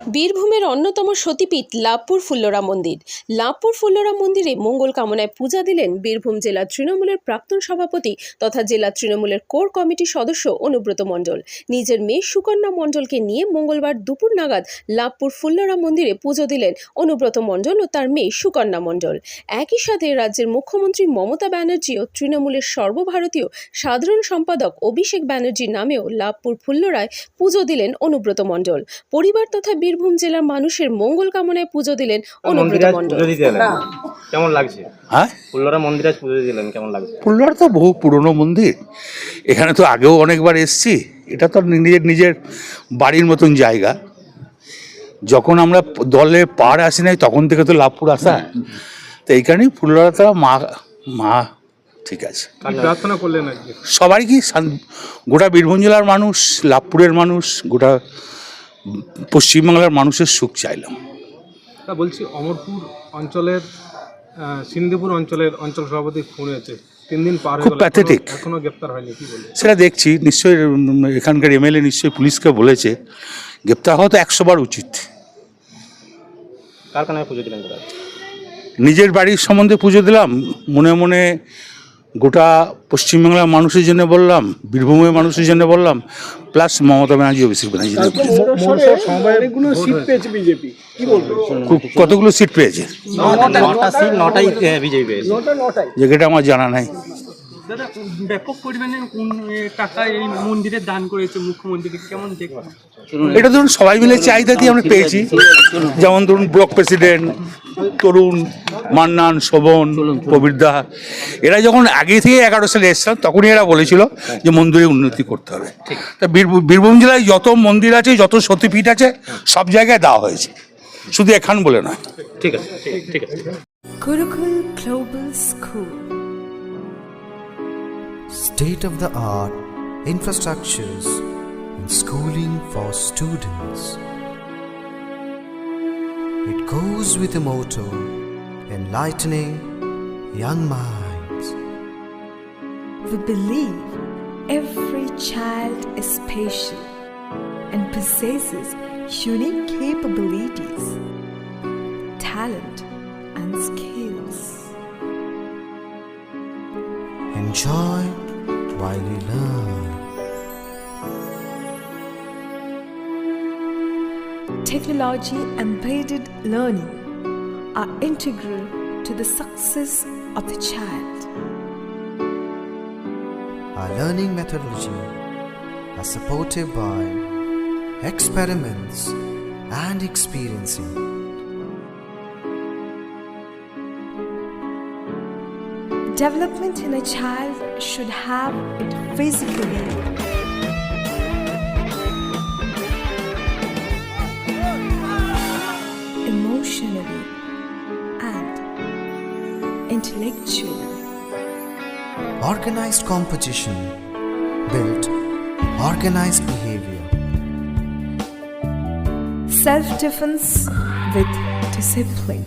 বীরভূমের অন্যতম সতীপীঠ লাভপুর ফুল্লরা মন্দির। লাভপুর ফুল্লরা মন্দিরে মঙ্গল কামনায় পূজা দিলেন বীরভূম জেলা তৃণমূলের প্রাক্তন সভাপতি তথা জেলা তৃণমূলের কোর কমিটির সদস্য অনুব্রত মণ্ডল। নিজের মেয়ে সুকন্যা মণ্ডলকে নিয়ে মঙ্গলবার দুপুর নাগাদ লাভপুর ফুল্লরা মন্দিরে পুজো দিলেন অনুব্রত মণ্ডল ও তার মেয়ে সুকন্যা মণ্ডল। একই সাথে রাজ্যের মুখ্যমন্ত্রী মমতা ব্যানার্জি ও তৃণমূলের সর্বভারতীয় সাধারণ সম্পাদক অভিষেক ব্যানার্জির নামেও লাভপুর ফুল্লরায় পুজো দিলেন অনুব্রত মণ্ডল। পরিবার তথা বীরভূম জেলার মানুষের মঙ্গল কামনায় পুজো দিলেন অনুব্রত মন্দিরে মণ্ডল। পুজো দিতে এলেন। কেমন লাগছে? হ্যাঁ? ফুল্লরা মন্দিরে পুজো দিলেন কেমন লাগছে? পুল্লার তো বহু পুরনো মন্দির। এখানে তো আগেও অনেকবার এসছি। এটা তো নিজের নিজের বাড়ির মতন জায়গা। যখন আমরা দলে পার আসি নাই তখন থেকে তো লাভপুর আসা। তো এইখানেই ফুল্লরাটা মা মা ঠিক আছে। কি প্রার্থনা করলেন সবারই কি শান- গোটা বীরভূম জেলার মানুষ লাভপুরের মানুষ গোটা পশ্চিমবাংলার মানুষের সুখ চাইলাম। তা বলছি অমরপুর অঞ্চলের সিন্ধুপুর অঞ্চলের অঞ্চল সভাপতি খুন হয়েছে তিন দিন পার খুব এখনো- এখনও গ্রেপ্তার হয়নি কি সেটা দেখছি নিশ্চয়ই এখানকার এমএলএ নিশ্চয়ই পুলিশকে বলেছে। গ্রেপ্তার হওয়া তো একশো বার উচিত। কার কানায় পুজো দিলেন নিজের বাড়ির সম্বন্ধে পুজো দিলাম মনে মনে গোটা পশ্চিমবাংলার মানুষের জন্য বললাম বীরভূমের মানুষের জন্য বললাম প্লাস মমতা ব্যানার্জি অভিষেক ব্যানার্জি অনেকগুলো সিট পেয়েছে বিজেপি কতগুলো সিট পেয়েছে? নটা সিট নটাই যেটা আমার জানা নাই। দাদা ব্যাপক পরিমাণে টাকা এই মন্দিরে দান করেছে মুখ্যমন্ত্রী কেমন দেখবেন এটা ধরুন সবাই মিলে চাহিদা দিয়ে আমরা পেয়েছি। যেমন ধরুন ব্লক প্রেসিডেন্ট তরুণ মান্নান শোভন প্রবীরদা এরা যখন আগে থেকে এগারো সালে এসছিলাম তখনই এরা বলেছিল যে মন্দিরে উন্নতি করতে হবে। তা বীরভূম বীরভূম জেলায় যত মন্দির আছে যত সতীপীঠ আছে সব জায়গায় দেওয়া হয়েছে। শুধু এখান বলে নয়। ঠিক আছে ঠিক- আছে। Gurukul Global School. state of the art infrastructures and schooling for students. It goes with the motto enlightening young minds. We believe every child is special and possesses unique capabilities, talent, and skills. Enjoy while you learn. Technology embedded learning are integral to the success of the child. Our learning methodology are supported by experiments and experiencing. Development in a child should have it physically, and intellectually. Organized competition built organized behavior. Self defense with discipline.